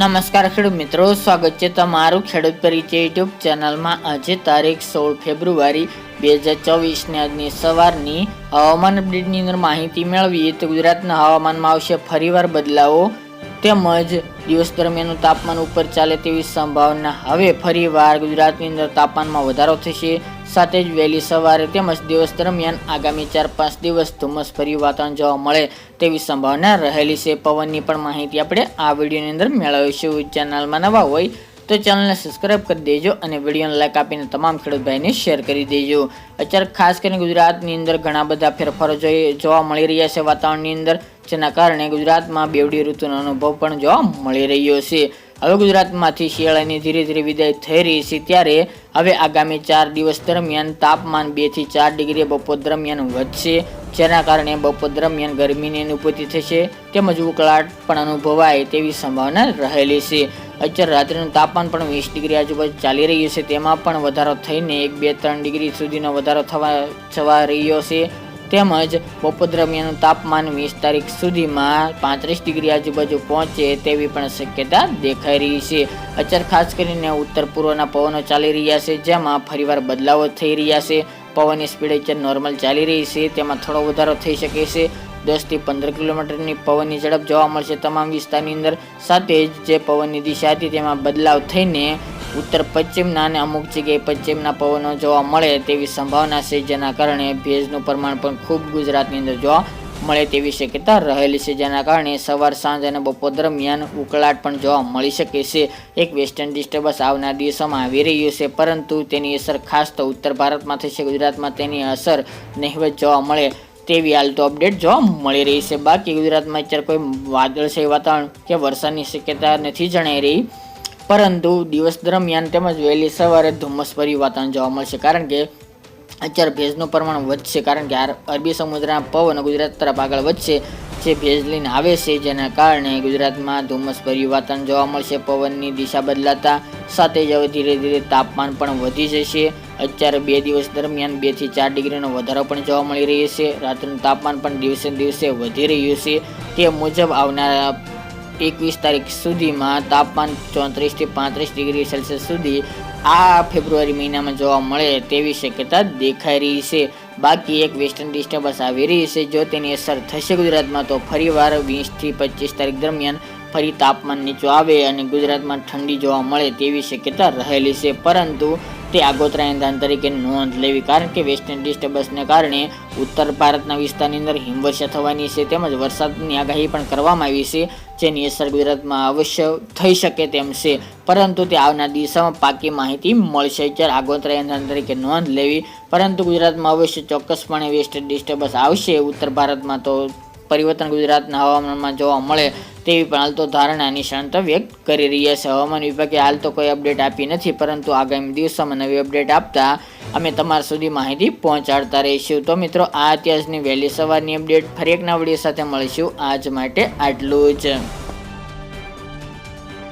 નમસ્કાર ખેડૂત મિત્રો, સ્વાગત છે તમારું ખેડૂત પરિચય યુટ્યુબ ચેનલમાં. આજે તારીખ સોળ ફેબ્રુઆરી બે હજાર ચોવીસની આજની સવારની હવામાન અપડેટની અંદર માહિતી મેળવીએ તો ગુજરાતના હવામાનમાં આવશે ફરીવાર બદલાવો તેમજ દિવસ દરમિયાનનું તાપમાન ઉપર ચાલે તેવી સંભાવના. હવે ફરીવાર ગુજરાતની અંદર તાપમાનમાં વધારો થશે. સાથે જ વહેલી સવારે તેમજ દિવસ દરમિયાન આગામી ચાર પાંચ દિવસ ધુમ્મસભર્યું વાતાવરણ જોવા મળે તેવી સંભાવના રહેલી છે. પવનની પણ માહિતી આપણે આ વિડીયોની અંદર મેળવીશું. ચેનલમાં નવા હોય તો ચેનલને સબસ્ક્રાઇબ કરી દેજો અને વિડીયોને લાઈક આપીને તમામ ખેડૂત ભાઈને શેર કરી દેજો. અત્યારે ખાસ કરીને ગુજરાતની અંદર ઘણા બધા ફેરફારો જોવા મળી રહ્યા છે વાતાવરણની અંદર, જેના કારણે ગુજરાતમાં બેવડી ઋતુનો અનુભવ પણ જોવા મળી રહ્યો છે. હવે ગુજરાતમાંથી શિયાળાની ધીરે ધીરે વિદાય થઈ રહી છે ત્યારે હવે આગામી ચાર દિવસ દરમિયાન તાપમાન બેથી ચાર ડિગ્રી બપોર દરમિયાન વધશે, જેના કારણે બપોર દરમિયાન ગરમીની અનુભૂતિ થશે તેમજ ઉકળાટ પણ અનુભવાય તેવી સંભાવના રહેલી છે. અત્યારે રાત્રિનું તાપમાન પણ વીસ ડિગ્રી આજુબાજુ ચાલી રહ્યું છે, તેમાં પણ વધારો થઈને એક બે ત્રણ ડિગ્રી સુધીનો વધારો થવા થવા રહ્યો છે. તેમજ બપોર દરમિયાનનું તાપમાન વીસ તારીખ સુધીમાં પાંત્રીસ ડિગ્રી આજુબાજુ પહોંચે તેવી પણ શક્યતા દેખાઈ રહી છે. અત્યારે ખાસ કરીને ઉત્તર પૂર્વના પવનો ચાલી રહ્યા છે, જેમાં ફરીવાર બદલાવો થઈ રહ્યા છે. પવનની સ્પીડ અત્યારે નોર્મલ ચાલી રહી છે, તેમાં થોડો વધારો થઈ શકે છે. દસથી પંદર કિલોમીટરની પવનની ઝડપ જોવા મળશે તમામ વિસ્તારની અંદર. સાથે જ જે પવનની દિશા હતી તેમાં બદલાવ થઈને ઉત્તર પશ્ચિમના અને અમુક જગ્યાએ પશ્ચિમના પવનો જોવા મળે તેવી સંભાવના છે, જેના કારણે ભેજનું પ્રમાણ પણ ખૂબ ગુજરાતની અંદર જોવા મળે તેવી શક્યતા રહેલી છે. જેના કારણે સવાર, સાંજ અને બપોર દરમિયાન ઉકળાટ પણ જોવા મળી શકે છે. એક વેસ્ટર્ન ડિસ્ટર્બન્સ આવનાર દિવસોમાં આવી રહ્યું છે, પરંતુ તેની અસર ખાસ તો ઉત્તર ભારતમાં થશે ગુજરાતમાં તેની અસર નહિવત જોવા મળે તેવી હાલ તો અપડેટ જોવા મળી રહી છે. બાકી ગુજરાતમાં અત્યારે કોઈ વાદળછાયું વાતાવરણ કે વરસાદની શક્યતા નથી જણાઈ રહી. પરંતુ દિવસ દરમિયાન તેમજ વહેલી સવારે ધુમ્મસભર્યું વાતાવરણ જોવા મળશે. કારણ કે અત્યારે ભેજનું પ્રમાણ વધશે. કારણ કે અરબી સમુદ્રના પવન ગુજરાત તરફ આગળ વધશે. જે ભેજ લઈને આવે છે, જેના કારણે ગુજરાતમાં ધુમ્મસભર્યું વાતાવરણ જોવા મળશે. પવનની દિશા બદલાતા સાથે જ હવે ધીરે ધીરે તાપમાન પણ વધી જશે. અત્યારે બે દિવસ દરમિયાન બેથી ચાર ડિગ્રીનો વધારો પણ જોવા મળી રહ્યો છે. રાત્રિનું તાપમાન પણ દિવસે દિવસે વધી રહ્યું છે. તે મુજબ આવનારા એકવીસ તારીખ સુધીમાં તાપમાન ચોત્રીસથી પાંત્રીસ ડિગ્રી સેલ્સિયસ સુધી આ ફેબ્રુઆરી મહિનામાં જોવા મળે તેવી શક્યતા દેખાઈ રહી છે. બાકી એક વેસ્ટર્ન ડિસ્ટર્બન્સ આવી રહી છે. જો તેની અસર થશે ગુજરાતમાં, તો ફરીવાર વીસથી પચીસ તારીખ દરમિયાન ફરી તાપમાન નીચું આવે અને ગુજરાતમાં ઠંડી જોવા મળે તેવી શક્યતા રહેલી છે. પરંતુ તે આગોતરા નિદાન તરીકે નોંધ લેવી કારણ કે વેસ્ટર્ન ડિસ્ટર્બન્સને કારણે ઉત્તર ભારતના વિસ્તારની અંદર હિમવર્ષા થવાની છે તેમજ વરસાદની આગાહી પણ કરવામાં આવી છે જેની અસર ગુજરાતમાં અવશ્ય થઈ શકે તેમ છે. પરંતુ તે આવનાર દિવસોમાં પાકી માહિતી મળશે. જ્યારે આગોતરા નિદાન તરીકે નોંધ લેવી, પરંતુ ગુજરાતમાં અવશ્ય ચોક્કસપણે વેસ્ટર્ન ડિસ્ટર્બન્સ આવશે. ઉત્તર ભારતમાં તો પરિવર્તન ગુજરાતના હવામાનમાં જોવા મળે તેવી પણ હાલ તો ધારણા નિષ્ણાંતો વ્યક્ત કરી રહ્યા છે. હવામાન વિભાગે હાલ તો કોઈ અપડેટ આપી નથી, પરંતુ આગામી દિવસોમાં નવી અપડેટ આપતા અમે તમારા સુધી માહિતી પહોંચાડતા રહીશું. તો મિત્રો, આ અત્યારની વહેલી સવારની અપડેટ. ફરી એક નવડી સાથે મળીશું. આજ માટે આટલું જ.